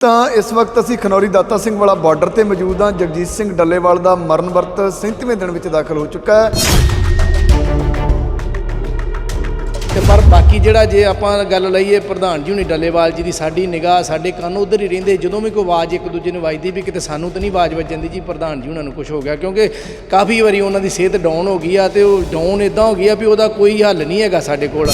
ਤਾਂ ਇਸ ਵਕਤ ਅਸੀਂ ਖਨੌਰੀ ਦਾਤਾ ਸਿੰਘ ਵਾਲਾ ਬਾਰਡਰ ਤੇ ਮੌਜੂਦ ਹਾਂ। ਜਗਜੀਤ ਸਿੰਘ ਡੱਲੇਵਾਲ ਦਾ ਮਰਨ ਵਰਤ 37ਵੇਂ ਦਿਨ ਵਿੱਚ ਦਾਖਲ ਹੋ ਚੁੱਕਾ ਹੈ। ਤੇ ਪਰ ਬਾਕੀ ਜਿਹੜਾ ਜੇ ਆਪਾਂ ਗੱਲ ਲਈਏ ਪ੍ਰਧਾਨ ਜੀ ਹੁਣੀ ਡੱਲੇਵਾਲ ਜੀ ਦੀ, ਸਾਡੀ ਨਿਗਾਹ, ਸਾਡੇ ਕੰਨ ਉਧਰ ਹੀ ਰਹਿੰਦੇ। ਜਦੋਂ ਵੀ ਕੋਈ ਆਵਾਜ਼ ਇੱਕ ਦੂਜੇ ਨੂੰ ਵੱਜਦੀ ਵੀ ਕਿਤੇ ਸਾਨੂੰ ਤਾਂ ਨਹੀਂ ਆਵਾਜ਼ ਵੱਜਣ ਦੀ ਜੀ, ਪ੍ਰਧਾਨ ਜੀ ਉਹਨਾਂ ਨੂੰ ਕੁਝ ਹੋ ਗਿਆ। ਕਿਉਂਕਿ ਕਾਫੀ ਵਾਰੀ ਉਹਨਾਂ ਦੀ ਸਿਹਤ ਡਾਊਨ ਹੋ ਗਈ ਆ ਤੇ ਉਹ ਡਾਊਨ ਇਦਾਂ ਹੋ ਗਈ ਆ ਵੀ ਉਹਦਾ ਕੋਈ ਹੱਲ ਨਹੀਂ ਹੈਗਾ ਸਾਡੇ ਕੋਲ।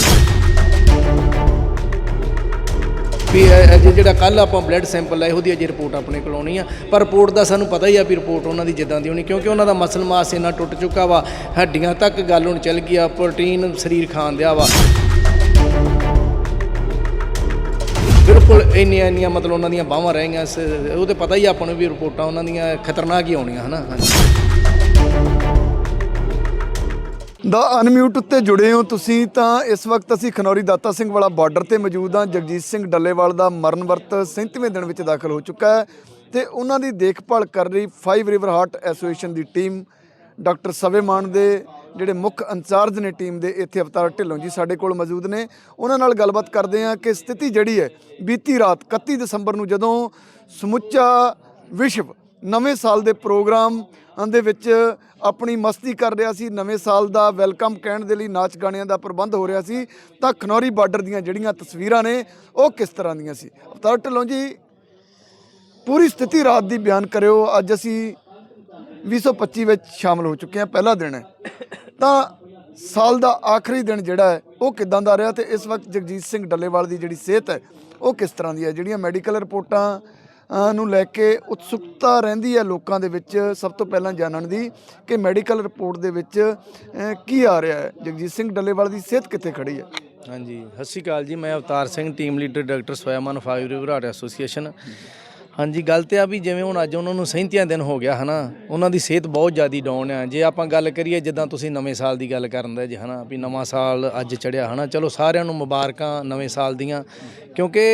ਵੀ ਅਜੇ ਜਿਹੜਾ ਕੱਲ ਆਪਾਂ ਬਲੱਡ ਸੈਂਪਲ ਲਏ ਉਹਦੀ ਅਜੇ ਰਿਪੋਰਟ ਆਪਣੇ ਕੋਲ ਆਉਣੀ ਆ। ਪਰ ਰਿਪੋਰਟ ਦਾ ਸਾਨੂੰ ਪਤਾ ਹੀ ਆ ਵੀ ਰਿਪੋਰਟ ਉਹਨਾਂ ਦੀ ਜਿੱਦਾਂ ਦੀ ਹੋਣੀ, ਕਿਉਂਕਿ ਉਹਨਾਂ ਦਾ ਮਸਲ ਮਾਸ ਇੰਨਾ ਟੁੱਟ ਚੁੱਕਾ ਵਾ, ਹੱਡੀਆਂ ਤੱਕ ਗੱਲ ਹੁਣ ਚੱਲ ਗਈ ਆ ਪ੍ਰੋਟੀਨ ਸਰੀਰ ਖਾਣ ਦਿਆ ਵਾ। ਬਿਲਕੁਲ ਇੰਨੀਆਂ ਇੰਨੀਆਂ ਮਤਲਬ ਉਹਨਾਂ ਦੀਆਂ ਬਾਹਾਂ ਰਹਿ ਗਈਆਂ, ਸ- ਉਹ ਤੇ ਪਤਾ ਹੀ ਆ ਆਪਾਂ ਨੂੰ ਵੀ ਰਿਪੋਰਟਾਂ ਉਹਨਾਂ ਦੀਆਂ ਖਤਰਨਾਕ ਹੀ ਆਉਣੀਆਂ ਹਨਾ? ਹਾਂਜੀ। ਦਾ ਅਨਮਿਊਟ ਉੱਤੇ ਜੁੜੇ ਹੋ ਤੁਸੀਂ, ਤਾਂ ਇਸ ਵਕਤ ਅਸੀਂ ਖਨੌਰੀ ਦਾਤਾ ਸਿੰਘ ਵਾਲਾ ਬਾਰਡਰ ਤੇ ਮੌਜੂਦ ਹਾਂ। ਜਗਜੀਤ ਸਿੰਘ ਡੱਲੇਵਾਲ ਦਾ ਮਰਨ ਵਰਤ 37ਵੇਂ ਦਿਨ ਵਿੱਚ ਦਾਖਲ ਹੋ ਚੁੱਕਾ ਹੈ ਤੇ ਉਹਨਾਂ ਦੀ ਦੇਖਭਾਲ ਕਰ ਰਹੀ 5 ਰਿਵਰ ਹਾਰਟ ਐਸੋਸੀਏਸ਼ਨ ਦੀ ਟੀਮ ਡਾਕਟਰ ਸਵੇਮਾਨ ਦੇ ਜਿਹੜੇ ਮੁੱਖ ਇੰਚਾਰਜ ਨੇ ਟੀਮ ਦੇ, ਇੱਥੇ ਅਵਤਾਰ ਢਿੱਲੋਂ ਜੀ ਸਾਡੇ ਕੋਲ ਮੌਜੂਦ ਨੇ। ਉਹਨਾਂ ਨਾਲ ਗੱਲਬਾਤ ਕਰਦੇ ਹਾਂ ਕਿ ਸਥਿਤੀ ਜਿਹੜੀ ਹੈ ਬੀਤੀ ਰਾਤ 31 ਦਸੰਬਰ ਨੂੰ ਜਦੋਂ ਸਮੁੱਚਾ ਵਿਸ਼ਵ ਨਵੇਂ ਸਾਲ ਦੇ ਪ੍ਰੋਗਰਾਮ ਦੇ ਵਿੱਚ ਆਪਣੀ ਮਸਤੀ ਕਰ ਰਿਹਾ ਸੀ। ਨਵੇਂ ਸਾਲ ਦਾ ਵੈਲਕਮ ਕਹਿਣ ਦੇ ਲਈ ਨਾਚ ਗਾਣਿਆਂ ਦਾ ਪ੍ਰਬੰਧ ਹੋ ਰਿਹਾ ਸੀ। ਤਾਂ ਖਨੌਰੀ ਬਾਰਡਰ ਦੀਆਂ ਜਿਹੜੀਆਂ ਤਸਵੀਰਾਂ ਨੇ, ਉਹ ਕਿਸ ਤਰ੍ਹਾਂ ਦੀਆਂ ਸੀ? ਅਵਤਾਰ ਢਿੱਲੋਂ ਜੀ, ਪੂਰੀ ਸਥਿਤੀ ਰਾਤ ਦੀ ਬਿਆਨ ਕਰਿਓ। ਅੱਜ ਅਸੀਂ 225 ਵਿੱਚ ਸ਼ਾਮਲ ਹੋ ਚੁੱਕੇ ਹਾਂ, ਪਹਿਲਾ ਦਿਨ ਹੈ। ਤਾਂ ਸਾਲ ਦਾ ਆਖਰੀ ਦਿਨ ਜਿਹੜਾ ਹੈ, ਉਹ ਕਿਦਾਂ ਦਾ ਰਿਹਾ ਤੇ ਇਸ ਵਕਤ ਜਗਜੀਤ ਸਿੰਘ ਡੱਲੇਵਾਲ ਦੀ ਜਿਹੜੀ ਸਿਹਤ ਹੈ, ਉਹ ਕਿਸ ਤਰ੍ਹਾਂ ਦੀ ਹੈ? ਜਿਹੜੀਆਂ ਮੈਡੀਕਲ ਰਿਪੋਰਟਾਂ ਨੂੰ ਲੈ ਕੇ ਉਤਸੁਕਤਾ ਰਹਿੰਦੀ ਹੈ ਲੋਕਾਂ ਦੇ ਵਿੱਚ, ਸਭ ਤੋਂ ਪਹਿਲਾਂ ਜਾਣਨ ਦੀ ਕਿ ਮੈਡੀਕਲ ਰਿਪੋਰਟ ਦੇ ਵਿੱਚ ਕੀ ਆ ਰਿਹਾ ਹੈ? ਜਗਜੀਤ ਸਿੰਘ ਡੱਲੇਵਾਲ ਦੀ ਸਿਹਤ ਕਿੱਥੇ ਖੜੀ ਹੈ? ਹਾਂਜੀ, ਸਤਿ ਸ਼੍ਰੀ ਅਕਾਲ ਜੀ, ਮੈਂ Avtar Singh team leader doctor Swaiman five river association ਹਾਂਜੀ ਗੱਲ ਤੇ ਆ ਵੀ ਜਿਵੇਂ ਹੁਣ ਅੱਜ ਉਹਨਾਂ ਨੂੰ 37 ਦਿਨ ਹੋ ਗਿਆ ਹਨਾ ਉਹਨਾਂ ਦੀ ਸਿਹਤ ਬਹੁਤ ਜ਼ਿਆਦੀ ਡਾਊਨ ਆ ਜੇ ਆਪਾਂ ਗੱਲ ਕਰੀਏ ਜਿੱਦਾਂ ਤੁਸੀਂ ਨਵੇਂ ਸਾਲ ਦੀ ਗੱਲ ਕਰਨ ਦੇ ਜੀ ਹਨਾ ਵੀ ਨਵਾਂ ਸਾਲ ਅੱਜ ਚੜਿਆ ਹਨਾ ਚਲੋ ਸਾਰਿਆਂ ਨੂੰ ਮੁਬਾਰਕਾਂ ਨਵੇਂ ਸਾਲ ਦੀਆਂ ਕਿਉਂਕਿ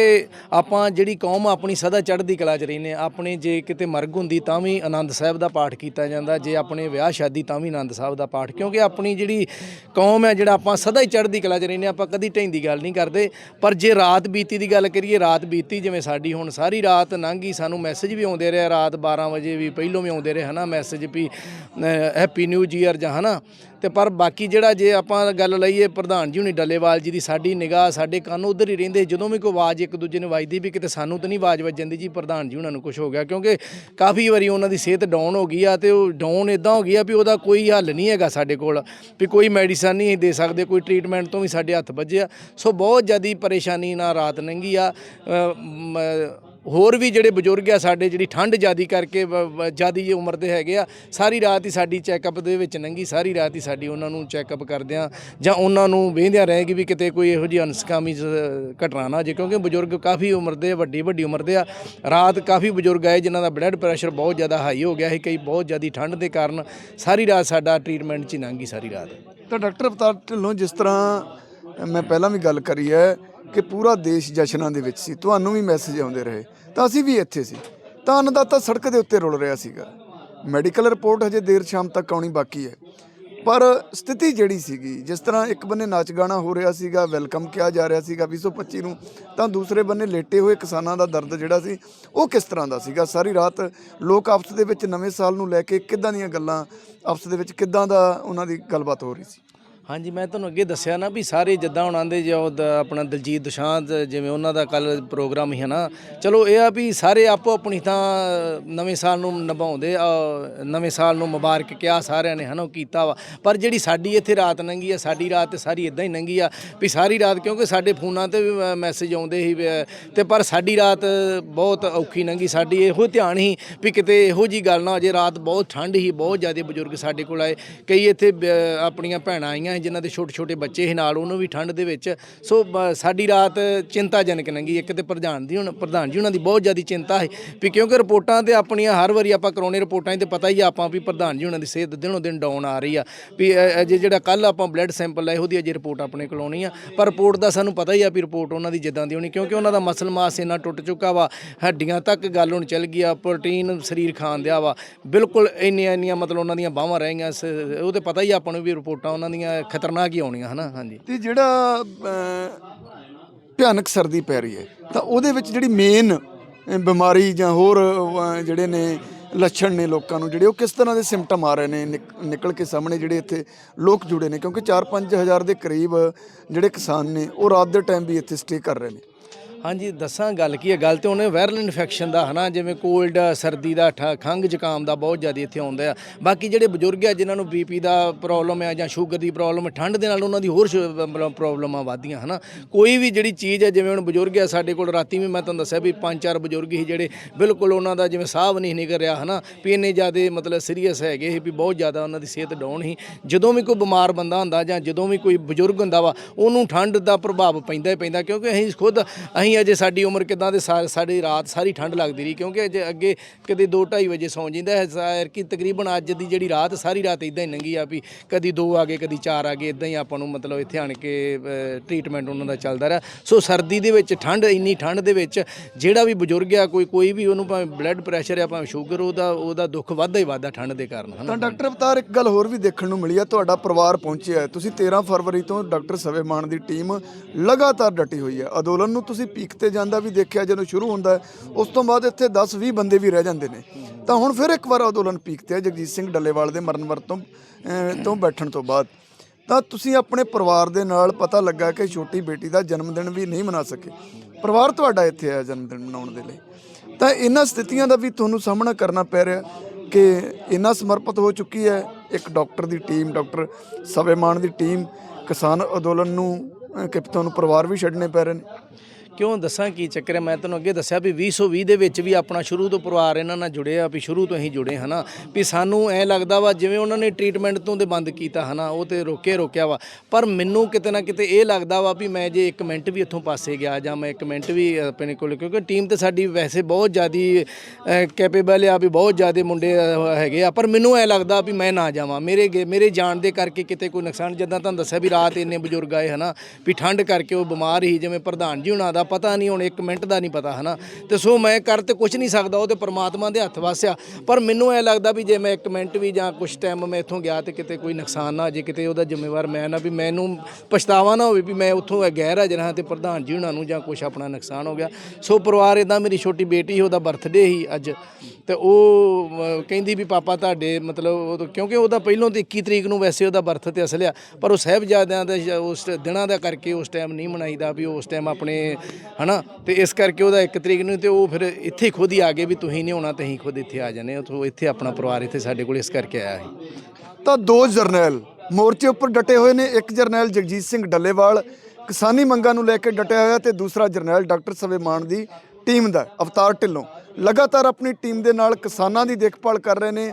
ਆਪਾਂ ਜਿਹੜੀ ਕੌਮ ਆਪਣੀ ਸਦਾ ਚੜ੍ਹਦੀ ਕਲਾ 'ਚ ਰਹਿੰਦੇ ਹਾਂ। ਆਪਣੇ ਜੇ ਕਿਤੇ ਮਰਗ ਹੁੰਦੀ ਤਾਂ ਵੀ ਆਨੰਦ ਸਾਹਿਬ ਦਾ ਪਾਠ ਕੀਤਾ ਜਾਂਦਾ ਜੇ ਆਪਣੇ ਵਿਆਹ ਸ਼ਾਦੀ ਤਾਂ ਵੀ ਆਨੰਦ ਸਾਹਿਬ ਦਾ ਪਾਠ ਕਿਉਂਕਿ ਆਪਣੀ ਜਿਹੜੀ ਕੌਮ ਹੈ ਜਿਹੜਾ ਆਪਾਂ ਸਦਾ ਹੀ ਚੜ੍ਹਦੀ ਕਲਾ 'ਚ ਰਹਿੰਦੇ ਹਾਂ, ਆਪਾਂ ਕਦੀ ਢਹਿੰਦੀ ਗੱਲ ਨਹੀਂ ਕਰਦੇ ਪਰ ਜੇ ਰਾਤ ਬੀਤੀ ਦੀ ਗੱਲ ਕਰੀਏ ਰਾਤ ਬੀਤੀ ਜਿਵੇਂ ਸਾਡੀ ਹੁਣ ਸਾਰੀ ਰਾਤ ਲੰਘੀ ਸਾਨੂੰ ਮੈਸੇਜ ਵੀ ਆਉਂਦੇ ਰਹੇ, ਰਾਤ 12 ਵਜੇ ਵੀ ਪਹਿਲੋਂ ਵੀ ਆਉਂਦੇ ਰਹੇ, ਹਨਾ ਮੈਸੇਜ ਵੀ ਹੈਪੀ ਨਿਊ ਈਅਰ ਜਾਂ, ਹਨਾ। ਤੇ ਪਰ ਬਾਕੀ ਜਿਹੜਾ ਜੇ ਆਪਾਂ ਗੱਲ ਲਈਏ, ਪ੍ਰਧਾਨ ਜੀ ਹੁਣੀ ਡੱਲੇਵਾਲ ਜੀ ਦੀ ਸਾਡੀ ਨਿਗਾਹ, ਸਾਡੇ ਕੰਨ ਉਧਰ ਹੀ ਰਹਿੰਦੇ, ਜਦੋਂ ਵੀ ਕੋਈ ਆਵਾਜ਼ ਇੱਕ ਦੂਜੇ ਨੂੰ ਵੱਜਦੀ ਵੀ ਕਿਤੇ ਸਾਨੂੰ ਤਾਂ ਨਹੀਂ ਆਵਾਜ਼ ਵੱਜ ਜਾਂਦੀ ਜੀ, ਪ੍ਰਧਾਨ ਜੀ ਉਹਨਾਂ ਨੂੰ ਕੁਝ ਹੋ ਗਿਆ, ਕਿਉਂਕਿ ਕਾਫੀ ਵਾਰੀ ਉਹਨਾਂ ਦੀ ਸਿਹਤ ਡਾਊਨ ਹੋ ਗਈ ਆ ਤੇ ਉਹ ਡਾਊਨ ਇਦਾਂ ਹੋ ਗਈ ਆ ਵੀ ਉਹਦਾ ਕੋਈ ਹੱਲ ਨਹੀਂ ਹੈਗਾ ਸਾਡੇ ਕੋਲ, ਵੀ ਕੋਈ ਮੈਡੀਸਨ ਨਹੀਂ ਦੇ ਸਕਦੇ, ਕੋਈ ਟ੍ਰੀਟਮੈਂਟ ਤੋਂ ਵੀ ਸਾਡੇ ਹੱਥ ਵੱਜਿਆ ਸੋ ਬਹੁਤ ਜ਼ਿਆਦੀ ਪਰੇਸ਼ਾਨੀ ਨਾਲ ਰਾਤ ਲੰਘੀ ਆ ਹੋਰ ਵੀ ਜਿਹੜੇ ਬਜ਼ੁਰਗ ਆ, ਸਾਡੇ ਜਿਹੜੀ ਠੰਡ ਜ਼ਿਆਦੀ ਕਰਕੇ ਜਿਆਦੀ ਜੀ ਉਮਰ ਦੇ ਹੈਗੇ ਆ, ਸਾਰੀ ਰਾਤ ਹੀ ਸਾਡੀ ਚੈੱਕਅਪ ਦੇ ਵਿੱਚ ਲੰਘੀ ਸਾਰੀ ਰਾਤ ਹੀ ਸਾਡੀ ਉਹਨਾਂ ਨੂੰ ਚੈੱਕਅਪ ਕਰਦਿਆਂ ਜਾਂ ਉਹਨਾਂ ਨੂੰ ਵੇਂਦਿਆਂ ਰਹੇਗੀ ਵੀ ਕਿਤੇ ਕੋਈ ਇਹੋ ਜਿਹੀ ਅਨਸਕਾਮੀ ਜ਼- ਘਟਨਾ ਨਾ ਜੇ ਕਿਉਂਕਿ ਬਜ਼ੁਰਗ ਕਾਫੀ ਉਮਰ ਦੇ, ਵੱਡੀ ਵੱਡੀ ਉਮਰ ਦੇ ਆ, ਰਾਤ ਕਾਫੀ ਬਜ਼ੁਰਗ ਆਏ ਜਿਨ੍ਹਾਂ ਦਾ ਬਲੱਡ ਪ੍ਰੈਸ਼ਰ ਬਹੁਤ ਜ਼ਿਆਦਾ ਹਾਈ ਹੋ ਗਿਆ ਸੀ, ਕਈ ਬਹੁਤ ਜ਼ਿਆਦੀ ਠੰਡ ਦੇ ਕਾਰਨ ਸਾਰੀ ਰਾਤ ਸਾਡਾ ਟ੍ਰੀਟਮੈਂਟ 'ਚ ਹੀ ਲੰਘੀ ਸਾਰੀ ਰਾਤ। ਤਾਂ ਡਾਕਟਰ ਅਵਤਾਰ ਢਿੱਲੋਂ ਜਿਸ ਤਰ੍ਹਾਂ ਮੈਂ ਪਹਿਲਾਂ ਵੀ ਗੱਲ ਕਰੀ ਹੈ ਕਿ ਪੂਰਾ ਦੇਸ਼ ਜਸ਼ਨਾਂ ਦੇ ਵਿੱਚ ਸੀ। ਤੁਹਾਨੂੰ ਵੀ ਮੈਸੇਜ ਆਉਂਦੇ ਰਹੇ। ਤਾਂ ਅਸੀਂ ਵੀ ਇੱਥੇ ਸੀ। ਤਾਂ ਅੰਨਦਾਤਾ ਸੜਕ ਦੇ ਉੱਤੇ ਰੁਲ ਰਿਹਾ ਸੀਗਾ। ਮੈਡੀਕਲ ਰਿਪੋਰਟ ਹਜੇ ਦੇਰ ਸ਼ਾਮ ਤੱਕ ਆਉਣੀ ਬਾਕੀ ਹੈ। ਪਰ ਸਥਿਤੀ ਜਿਹੜੀ ਸੀਗੀ, ਜਿਸ ਤਰ੍ਹਾਂ ਇੱਕ ਬੰਨੇ ਨਾਚ ਗਾਣਾ ਹੋ ਰਿਹਾ ਸੀਗਾ ਵੈਲਕਮ ਕਿਹਾ ਜਾ ਰਿਹਾ ਸੀਗਾ 225 ਨੂੰ, ਤਾਂ ਦੂਸਰੇ ਬੰਨੇ ਲੇਟੇ ਹੋਏ ਕਿਸਾਨਾਂ ਦਾ ਦਰਦ ਜਿਹੜਾ ਸੀ, ਉਹ ਕਿਸ ਤਰ੍ਹਾਂ ਦਾ ਸੀਗਾ? ਸਾਰੀ ਰਾਤ ਲੋਕ ਆਪਸ ਦੇ ਵਿੱਚ ਨਵੇਂ ਸਾਲ ਨੂੰ ਲੈ ਕੇ ਕਿੱਦਾਂ ਦੀਆਂ ਗੱਲਾਂ, ਆਪਸ ਦੇ ਵਿੱਚ ਕਿੱਦਾਂ ਦਾ ਉਹਨਾਂ ਦੀ ਗੱਲਬਾਤ ਹੋ ਰਹੀ ਸੀ? ਹਾਂਜੀ ਮੈਂ ਤੁਹਾਨੂੰ ਅੱਗੇ ਦੱਸਿਆ ਨਾ ਵੀ ਸਾਰੇ ਜਿੱਦਾਂ ਹੁਣ ਆਂਦੇ ਜੋ ਦ- ਆਪਣਾ ਦਲਜੀਤ ਦੁਸ਼ਾਂਤ ਜਿਵੇਂ ਉਹਨਾਂ ਦਾ ਕੱਲ ਪ੍ਰੋਗਰਾਮ ਹੀ ਹੈ ਨਾ। ਚਲੋ ਇਹ ਆ ਵੀ ਸਾਰੇ ਆਪੋ ਆਪਣੀ ਤਾਂ ਨਵੇਂ ਸਾਲ ਨੂੰ ਨਿਭਾਉਂਦੇ ਆ ਨਵੇਂ ਸਾਲ ਨੂੰ ਮੁਬਾਰਕ ਕਿਹਾ ਸਾਰਿਆਂ ਨੇ ਹਨਾ ਉਹ ਕੀਤਾ ਵਾ। ਪਰ ਜਿਹੜੀ ਸਾਡੀ ਇੱਥੇ ਰਾਤ ਲੰਘੀ ਆ ਸਾਡੀ ਰਾਤ ਤੇ ਸਾਰੀ ਇਦਾਂ ਹੀ ਲੰਘੀ ਆ ਵੀ ਸਾਰੀ ਰਾਤ ਕਿਉਂਕਿ ਸਾਡੇ ਫੋਨਾਂ ਤੇ ਵੀ ਮੈਸੇਜ ਆਉਂਦੇ ਸੀ ਵੀ, ਤੇ ਪਰ ਸਾਡੀ ਰਾਤ ਬਹੁਤ ਔਖੀ ਲੰਘੀ ਸਾਡੀ ਇਹੋ ਧਿਆਨ ਸੀ ਵੀ ਕਿਤੇ ਇਹੋ ਜੀ ਗੱਲ ਨਾ ਹੋ ਜੇ ਰਾਤ ਬਹੁਤ ਠੰਡ ਸੀ ਬਹੁਤ ਜ਼ਿਆਦਾ ਬਜ਼ੁਰਗ ਸਾਡੇ ਕੋਲ ਆਏ। ਕਈ ਇੱਥੇ ਬ- ਆਪਣੀਆਂ ਭੈਣਾਂ ਆਈਆਂ ਸੀ ਜਿਨ੍ਹਾਂ ਦੇ ਛੋਟੇ ਛੋਟੇ ਬੱਚੇ ਸੀ ਨਾਲ, ਉਹਨੂੰ ਵੀ ਠੰਡ ਦੇ ਵਿੱਚ। ਸੋ, ਬ- ਸਾਡੀ ਰਾਤ ਚਿੰਤਾਜਨਕ ਲੰਘੀ, ਇੱਕ ਤੇ ਪ੍ਰਧਾਨ ਦੀ ਹੁਣ, ਪ੍ਰਧਾਨ ਜੀ ਉਹਨਾਂ ਦੀ ਬਹੁਤ ਜ਼ਿਆਦਾ ਚਿੰਤਾ ਹੈ ਵੀ ਕਿਉਂਕਿ ਰਿਪੋਰਟਾਂ ਤੇ ਆਪਣੀਆਂ, ਹਰ ਵਾਰੀ ਆਪਾਂ ਕਰਾਉਣੇ ਰਿਪੋਰਟਾਂ 'ਚ ਤੇ ਪਤਾ ਹੀ ਆ ਆਪਾਂ ਵੀ ਪ੍ਰਧਾਨ ਜੀ ਉਹਨਾਂ ਦੀ ਸਿਹਤ ਦਿਨੋਂ ਦਿਨ ਡਾਊਨ ਆ ਰਹੀ ਆ। ਵੀ, ਅ- ਅਜੇ ਜਿਹੜਾ ਕੱਲ ਆਪਾਂ ਬਲੱਡ ਸੈਂਪਲ ਲਏ ਉਹਦੀ ਅਜੇ ਰਿਪੋਰਟ ਆਪਣੇ ਕੋਲ ਆਉਣੀ ਆ। ਪਰ ਰਿਪੋਰਟ ਦਾ ਸਾਨੂੰ ਪਤਾ ਹੀ ਆ ਵੀ ਰਿਪੋਰਟ ਉਹਨਾਂ ਦੀ ਜਿੱਦਾਂ ਦੀ ਹੋਣੀ, ਕਿਉਂਕਿ ਉਹਨਾਂ ਦਾ ਮਸਲ ਮਾਸ ਇੰਨਾ ਟੁੱਟ ਚੁੱਕਾ ਵਾ, ਹੱਡੀਆਂ ਤੱਕ ਗੱਲ ਹੁਣ ਚੱਲ ਗਈ ਆ ਪ੍ਰੋਟੀਨ ਸਰੀਰ ਖਾਣ ਦਿਆ ਵਾ। ਬਿਲਕੁਲ ਇੰਨੀਆਂ ਇੰਨੀਆਂ ਮਤਲਬ ਉਹਨਾਂ ਦੀਆਂ ਬਾਹਾਂ ਰਹਿ ਗਈਆਂ, ਸ- ਉਹ ਤੇ ਪਤਾ ਹੀ ਆ ਆਪਾਂ ਨੂੰ ਵੀ ਰਿਪੋਰਟਾਂ ਉਹਨਾਂ ਦੀਆਂ ਖਤਰਨਾਕ ਹੀ ਆਉਣੀਆਂ ਹਨਾ? ਹਾਂਜੀ। ਤੇ ਜਿਹੜਾ ਅਹ, ਭਿਆਨਕ ਸਰਦੀ ਪੈ ਰਹੀ ਹੈ ਤਾਂ ਉਹਦੇ ਵਿੱਚ ਜਿਹੜੀ ਮੇਨ ਬਿਮਾਰੀ ਜਾਂ ਹੋਰ ਜਿਹੜੇ ਨੇ ਲੱਛਣ ਨੇ ਲੋਕਾਂ ਨੂੰ ਜਿਹੜੇ ਉਹ ਕਿਸ ਤਰ੍ਹਾਂ ਦੇ ਸਿੰਪਟਮ ਆ ਰਹੇ ਨੇ ਨਿਕ- ਨਿਕਲ ਕੇ ਸਾਹਮਣੇ ਜਿਹੜੇ ਇੱਥੇ ਲੋਕ ਜੁੜੇ ਨੇ? ਕਿਉਂਕਿ 4-5 ਹਜ਼ਾਰ ਦੇ ਕਰੀਬ ਜਿਹੜੇ ਕਿਸਾਨ ਨੇ ਉਹ ਰਾਤ ਦੇ ਟਾਈਮ ਵੀ ਇੱਥੇ ਸਟੇ ਕਰ ਰਹੇ ਨੇ। ਹਾਂਜੀ, ਦੱਸਾਂ ਗੱਲ ਕੀ ਹੈ? ਗੱਲ ਤੇ ਉਹਨੇ ਵਾਇਰਲ ਇਨਫੈਕਸ਼ਨ ਦਾ, ਹਨਾ? ਜਿਵੇਂ ਕੋਲਡ, ਸਰਦੀ ਦਾ, ਠ- ਖੰਘ ਜ਼ੁਕਾਮ ਦਾ ਬਹੁਤ ਜ਼ਿਆਦਾ ਇੱਥੇ ਆਉਂਦਾ ਆ। ਬਾਕੀ ਜਿਹੜੇ ਬਜ਼ੁਰਗ ਆ, ਜਿਨ੍ਹਾਂ ਨੂੰ ਬੀਪੀ ਦਾ ਪ੍ਰੋਬਲਮ ਹੈ ਜਾਂ ਸ਼ੂਗਰ ਦੀ ਪ੍ਰੋਬਲਮ ਠੰਡ ਦੇ ਨਾਲ ਉਹਨਾਂ ਦੀ ਹੋਰ ਸ਼- ਮਤਲਬ ਪ੍ਰੋਬਲਮਾਂ ਵੱਧਦੀਆਂ, ਹਨਾ? ਕੋਈ ਵੀ ਜਿਹੜੀ ਚੀਜ਼ ਹੈ ਜਿਵੇਂ ਹੁਣ ਬਜ਼ੁਰਗ ਆ, ਸਾਡੇ ਕੋਲ ਰਾਤੀ ਵੀ ਮੈਂ ਤੁਹਾਨੂੰ ਦੱਸਿਆ ਵੀ ਪੰਜ ਚਾਰ ਬਜ਼ੁਰਗ ਹੀ ਜਿਹੜੇ ਬਿਲਕੁਲ ਉਹਨਾਂ ਦਾ ਜਿਵੇਂ ਸਾਹ ਵੀ ਨਹੀਂ ਨਿਕਲ ਰਿਹਾ, ਹਨਾ? ਵੀ ਇੰਨੇ ਜ਼ਿਆਦਾ ਮਤਲਬ ਸੀਰੀਅਸ ਹੈਗੇ ਸੀ ਵੀ ਬਹੁਤ ਜ਼ਿਆਦਾ ਉਹਨਾਂ ਦੀ ਸਿਹਤ ਡਾਊਨ ਸੀ। ਜਦੋਂ ਵੀ ਕੋਈ ਬਿਮਾਰ ਬੰਦਾ ਹੁੰਦਾ ਜਾਂ ਜਦੋਂ ਵੀ ਕੋਈ ਬਜ਼ੁਰਗ ਹੁੰਦਾ ਵਾ, ਉਹਨੂੰ ਠੰਡ ਦਾ ਪ੍ਰਭਾਵ ਪੈਂਦਾ ਹੀ ਪੈਂਦਾ, ਕਿਉਂਕਿ ਅਸੀਂ ਖੁਦ, ਅਸੀਂ ਅਜੇ ਸਾਡੀ ਉਮਰ ਕਿਦਾਂ ਦੇ ਸਾਡੀ ਰਾਤ ਸਾਰੀ ਠੰਡ ਲੱਗਦੀ ਰਹੀ, ਕਿਉਂਕਿ ਅਜੇ ਅੱਗੇ ਕਦੇ 2:30 ਵਜੇ ਸੌਂ ਜਾਂਦਾ ਹੈ ਜ਼ਾਹਿਰ ਕਿ ਤਕਰੀਬਨ ਅੱਜ ਦੀ ਜਿਹੜੀ ਰਾਤ ਸਾਰੀ ਰਾਤ ਇਦਾਂ ਹੀ ਲੰਘੀ ਆ ਵੀ ਕਦੀ 2 ਆ ਗਏ, ਕਦੀ 4 ਆ ਗਏ ਇਦਾਂ ਹੀ ਆਪਾਂ ਨੂੰ ਮਤਲਬ ਇੱਥੇ ਆਣ ਕੇ ਟ੍ਰੀਟਮੈਂਟ ਉਹਨਾਂ ਦਾ ਚੱਲਦਾ ਰਿਹਾ। ਸੋ ਸਰਦੀ ਦੇ ਵਿੱਚ ਠੰਡ, ਇੰਨੀ ਠੰਡ ਦੇ ਵਿੱਚ ਜਿਹੜਾ ਵੀ ਬਜ਼ੁਰਗ ਆ, ਕੋਈ ਕੋਈ ਵੀ ਉਹਨੂੰ ਭਾਵੇਂ ਬਲੱਡ ਪ੍ਰੈਸ਼ਰ ਆ, ਭਾਵੇਂ ਸ਼ੂਗਰ ਉਹਦਾ ਉਹਦਾ ਦੁੱਖ ਵੱਧਦਾ ਹੀ ਵੱਧਦਾ ਠੰਡ ਦੇ ਕਾਰਨ, ਹਨਾ? ਤਾਂ ਡਾਕਟਰ ਅਵਤਾਰ, ਇੱਕ ਗੱਲ ਹੋਰ ਵੀ ਦੇਖਣ ਨੂੰ ਮਿਲੀ ਆ, ਤੁਹਾਡਾ ਪਰਿਵਾਰ ਪਹੁੰਚਿਆ ਤੁਸੀਂ 13 ਫਰਵਰੀ ਤੋਂ ਡਾਕਟਰ ਸਵੇਮਾਨ ਦੀ ਟੀਮ ਲਗਾਤਾਰ ਡਟੀ ਹੋਈ ਹੈ ਅੰਦੋਲਨ ਨੂੰ ਤੁਸੀਂ ਪੀਕ ਤੇ ਜਾਂਦਾ ਵੀ ਦੇਖਿਆ ਜਦੋਂ ਸ਼ੁਰੂ ਹੁੰਦਾ ਉਸ ਤੋਂ ਬਾਅਦ ਇੱਥੇ 10 20 ਬੰਦੇ ਵੀ ਰਹਿ ਜਾਂਦੇ ਨੇ। ਤਾਂ ਹੁਣ ਫਿਰ ਇੱਕ ਵਾਰ ਅੰਦੋਲਨ ਪੀਕ ਤੇ ਹੈ ਜਗਜੀਤ ਸਿੰਘ ਡੱਲੇਵਾਲ ਦੇ ਮਰਨ ਵਰਤ ਤੋਂ ਬੈਠਣ ਤੋਂ ਬਾਅਦ। ਤਾਂ ਤੁਸੀਂ ਆਪਣੇ ਪਰਿਵਾਰ ਦੇ ਨਾਲ ਪਤਾ ਲੱਗਾ ਕਿ ਛੋਟੀ ਬੇਟੀ ਦਾ ਜਨਮ ਦਿਨ ਵੀ ਨਹੀਂ ਮਨਾ ਸਕੇ। ਪਰਿਵਾਰ ਤੁਹਾਡਾ ਇੱਥੇ ਆਇਆ ਜਨਮ ਦਿਨ ਮਨਾਉਣ ਦੇ ਲਈ। ਤਾਂ ਇਹਨਾਂ ਸਥਿਤੀਆਂ ਦਾ ਵੀ ਤੁਹਾਨੂੰ ਸਾਹਮਣਾ ਕਰਨਾ ਪੈ ਰਿਹਾ ਕਿ ਇੰਨਾ ਸਮਰਪਿਤ ਹੋ ਚੁੱਕੀ ਹੈ ਇੱਕ ਡਾਕਟਰ ਦੀ ਟੀਮ ਡਾਕਟਰ ਸਵੇਮਾਨ ਦੀ ਟੀਮ। ਕਿਸਾਨ ਅੰਦੋਲਨ ਨੂੰ ਅਹ, ਕਿ ਤੁਹਾਨੂੰ ਪਰਿਵਾਰ ਵੀ ਛੱਡਣੇ ਪੈ ਰਹੇ ਨੇ। ਕਿਉਂ ਦੱਸਾਂ ਕੀ ਚੱਕਰ ਹੈ? ਮੈਂ ਤੁਹਾਨੂੰ ਅੱਗੇ ਦੱਸਿਆ ਵੀ 2020 ਦੇ ਵਿੱਚ ਵੀ ਆਪਣਾ ਸ਼ੁਰੂ ਤੋਂ ਪਰਿਵਾਰ ਇਹਨਾਂ ਨਾਲ ਜੁੜੇ ਆ, ਵੀ ਸ਼ੁਰੂ ਤੋਂ ਹੀ ਜੁੜੇ, ਹਨਾ? ਵੀ ਸਾਨੂੰ ਐ ਲੱਗਦਾ ਵਾ ਜਿਵੇਂ ਉਹਨਾਂ ਨੇ ਟ੍ਰੀਟਮੈਂਟ ਤੋਂ ਤੇ ਬੰਦ ਕੀਤਾ, ਹਨਾ? ਉਹ ਤੇ ਰੋਕੇ ਰੋਕਿਆ ਵਾ। ਪਰ ਮੈਨੂੰ ਕਿਤੇ ਨਾ ਕਿਤੇ ਇਹ ਲੱਗਦਾ ਵਾ ਵੀ ਮੈਂ ਜੇ ਇੱਕ ਮਿੰਟ ਵੀ ਇੱਥੋਂ ਪਾਸੇ ਗਿਆ ਜਾਂ ਮੈਂ ਇੱਕ ਮਿੰਟ ਵੀ ਆਪਣੇ ਕੋਲ, ਕਿਉਂਕਿ ਟੀਮ ਤੇ ਸਾਡੀ ਵੈਸੇ ਬਹੁਤ ਜ਼ਿਆਦੀ ਕੈਪੇਬਲ ਆ ਵੀ ਬਹੁਤ ਜ਼ਿਆਦੇ ਮੁੰਡੇ ਹੈਗੇ ਆ। ਪਰ ਮੈਨੂੰ ਐ ਲੱਗਦਾ ਵੀ ਮੈਂ ਨਾ ਜਾਵਾਂ। ਮੇਰੇ ਗੇ- ਮੇਰੇ ਜਾਣ ਦੇ ਕਰਕੇ ਕਿਤੇ ਕੋਈ ਨੁਕਸਾਨ, ਜਿੱਦਾਂ ਤੁਹਾਨੂੰ ਦੱਸਿਆ ਵੀ ਰਾਤ ਇੰਨੇ ਬਜ਼ੁਰਗ ਆਏ, ਹਨਾ? ਵੀ ਠੰਡ ਕਰਕੇ ਉਹ ਬਿਮਾਰ ਹੀ, ਜਿਵੇਂ ਪ੍ਰਧਾਨ ਜੀ ਹੁਣਾਂ ਦਾ ਪਤਾ ਨਹੀਂ, ਹੁਣ ਇੱਕ ਮਿੰਟ ਦਾ ਨਹੀਂ ਪਤਾ, ਹਨਾ? ਤੇ ਸੋ ਮੈਂ ਕਰ ਤੇ ਕੁਝ ਨਹੀਂ ਸਕਦਾ, ਉਹ ਤੇ ਪ੍ਰਮਾਤਮਾ ਦੇ ਹੱਥ ਵਾਸਿਆ ਪਰ ਮੈਨੂੰ ਐ ਲੱਗਦਾ ਵੀ ਜੇ ਮੈਂ ਇੱਕ ਮਿੰਟ ਵੀ ਜਾਂ ਕੁਝ ਟਾਈਮ ਮੈਂ ਇੱਥੋਂ ਗਿਆ ਤੇ ਕਿਤੇ ਕੋਈ ਨੁਕਸਾਨ ਨਾ ਜੇ, ਕਿਤੇ ਉਹਦਾ ਜ਼ਿੰਮੇਵਾਰ ਮੈਂ ਨਾ ਵੀ ਮੈਨੂੰ ਪਛਤਾਵਾ ਨਾ ਹੋਵੇ ਵੀ ਮੈਂ ਉੱਥੋਂ ਗੈਰ ਹਾਜ਼ਰ ਹਾਂ ਤੇ ਪ੍ਰਧਾਨ ਜੀ ਉਹਨਾਂ ਨੂੰ ਜਾਂ ਕੁਝ ਆਪਣਾ ਨੁਕਸਾਨ ਹੋ ਗਿਆ। ਸੋ ਪਰਿਵਾਰ ਇਦਾਂ ਮੇਰੀ ਛੋਟੀ ਬੇਟੀ ਸੀ, ਉਹਦਾ ਬਰਥਡੇ ਸੀ ਅੱਜ। ਤੇ ਉਹ ਕਹਿੰਦੀ ਵੀ ਪਾਪਾ ਤੁਹਾਡੇ ਮਤਲਬ ਉਦੋਂ- ਕਿਉਂਕਿ ਉਹਦਾ ਪਹਿਲੋਂ ਤੇ 21 ਤਰੀਕ ਨੂੰ ਵੈਸੇ ਉਹਦਾ ਬਰਥ ਤੇ ਆ, ਪਰ ਉਹ ਸਾਹਿਬਜ਼ਾਦਿਆਂ ਦਾ ਉਸ ਦਿਨਾਂ ਦਾ ਕਰਕੇ ਉਸ ਟਾਈਮ ਨਹੀਂ ਮਨਾਈਦਾ ਵੀ ਉਸ ਟਾਈਮ ਆਪਣੇ, ਹਨਾ? ਤੇ ਇਸ ਕਰਕੇ ਉਹਦਾ 1 ਤਰੀਕ ਨੂੰ ਤੇ ਉਹ ਫਿਰ ਇੱਥੇ ਖੁਦ ਹੀ ਆ ਗਏ ਵੀ ਤੁਸੀਂ ਨਹੀਂ ਆਉਣਾ ਤੇ ਅਸੀਂ ਖੁਦ ਇੱਥੇ ਆ ਜਾਣੇ ਉਥੋਂ ਇੱਥੇ ਆਪਣਾ ਪਰਿਵਾਰ ਇੱਥੇ ਸਾਡੇ ਕੋਲ ਇਸ ਕਰਕੇ ਆਇਆ ਸੀ। ਤਾਂ ਦੋ ਜਰਨੈਲ ਮੋਰਚੇ ਉੱਪਰ ਡਟੇ ਹੋਏ ਨੇ। ਇੱਕ ਜਰਨੈਲ ਜਗਜੀਤ ਸਿੰਘ ਡੱਲੇਵਾਲ ਕਿਸਾਨੀ ਮੰਗਾਂ ਨੂੰ ਲੈ ਕੇ ਡਟਿਆ ਹੋਇਆ ਤੇ ਦੂਸਰਾ ਜਰਨੈਲ ਡਾਕਟਰ ਸਵੇਮਾਨ ਦੀ ਟੀਮ ਦਾ, ਅਵਤਾਰ ਢਿੱਲੋਂ। ਲਗਾਤਾਰ ਆਪਣੀ ਟੀਮ ਦੇ ਨਾਲ ਕਿਸਾਨਾਂ ਦੀ ਦੇਖਭਾਲ ਕਰ ਰਹੇ ਨੇ।